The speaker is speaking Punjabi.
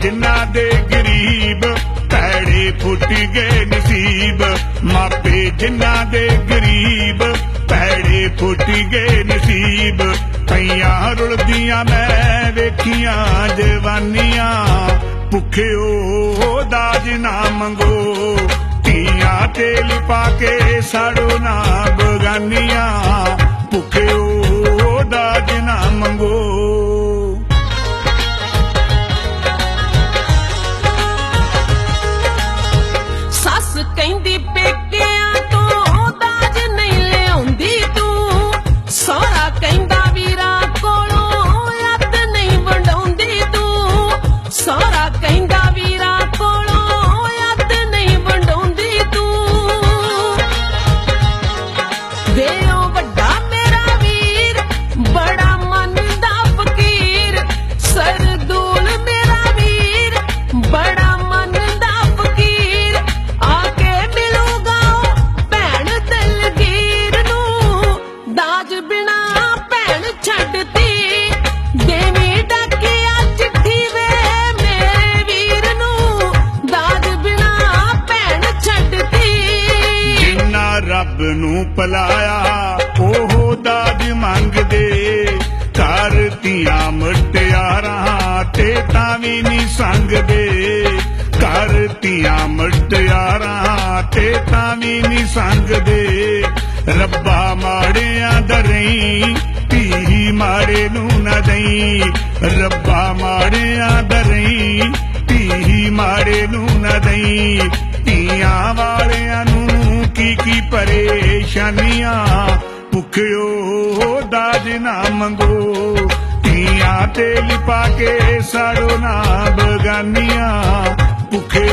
ਜਿਨ੍ਹਾਂ ਦੇ ਗਰੀਬ ਭੈੜੇ ਫੁੱਟ ਗਏ ਨਸੀਬ। ਮਾਪੇ ਜਿਨ੍ਹਾਂ ਦੇ ਗਰੀਬ ਭੈੜੇ ਫੁੱਟ ਗਏ ਨਸੀਬ। ਕਈਆਂ ਰੁਲਦੀਆਂ ਮੈਂ ਵੇਖੀਆਂ ਜਵਾਨੀਆਂ। ਭੁੱਖਿਓ ਦਾਜ ਨਾ ਮੰਗੋ। ਧੀਆਂ ਤੇਲ ਪਾ ਕੇ ਸਾੜੋ ਨਾ ਬਗਾਨੀਆਂ। ti pequeña. ਦਾਜ ਬਿਨਾ ਭੈਣ ਛੱਡਤੀ ਦੇਵੀ ਡਾਕਿਆ ਚਿੱਠੀ ਵੇ ਮੇਰੇ ਵੀਰ ਨੂੰ। ਦਾਜ ਬਿਨਾ ਭੈਣ ਛੱਡਤੀ ਜਿੰਨਾ ਰੱਬ ਨੂੰ ਪਲਾਇਆ ਉਹ ਦਾਜ ਮੰਗਦੇ। ਘਰ ਧੀਆਂ ਮਟਿਆਰਾਂ ਤੇ ਤਾਂ ਵੀ ਨਹੀਂ ਸੰਗਦੇ। ਘਰ ਧੀਆਂ ਮਟਿਆਰਾਂ ਤੇ ਤਾਂ ਵੀ ਨਹੀਂ ਸੰਗਦੇ। ਰੱਬ ਨਾ ਰੱਬਾ ਮਾੜਿਆਂ ਦਰਈ ਧੀ ਮਾੜੇ ਨੂੰ ਨਾ ਦਈ। ਧੀਆਂ ਵਾਲਿਆਂ ਨੂੰ ਕੀ ਕੀ ਪਰੇਸ਼ਾਨੀਆਂ, ਭੁੱਖਿਓ ਦਾਜ ਨਾ ਮੰਗੋ ਧੀਆਂ ਤੇ ਲਿਪਾ ਕੇ ਸਾੜੋ ਨਾ ਬਗਾਨੀਆਂ, ਭੁੱਖੇ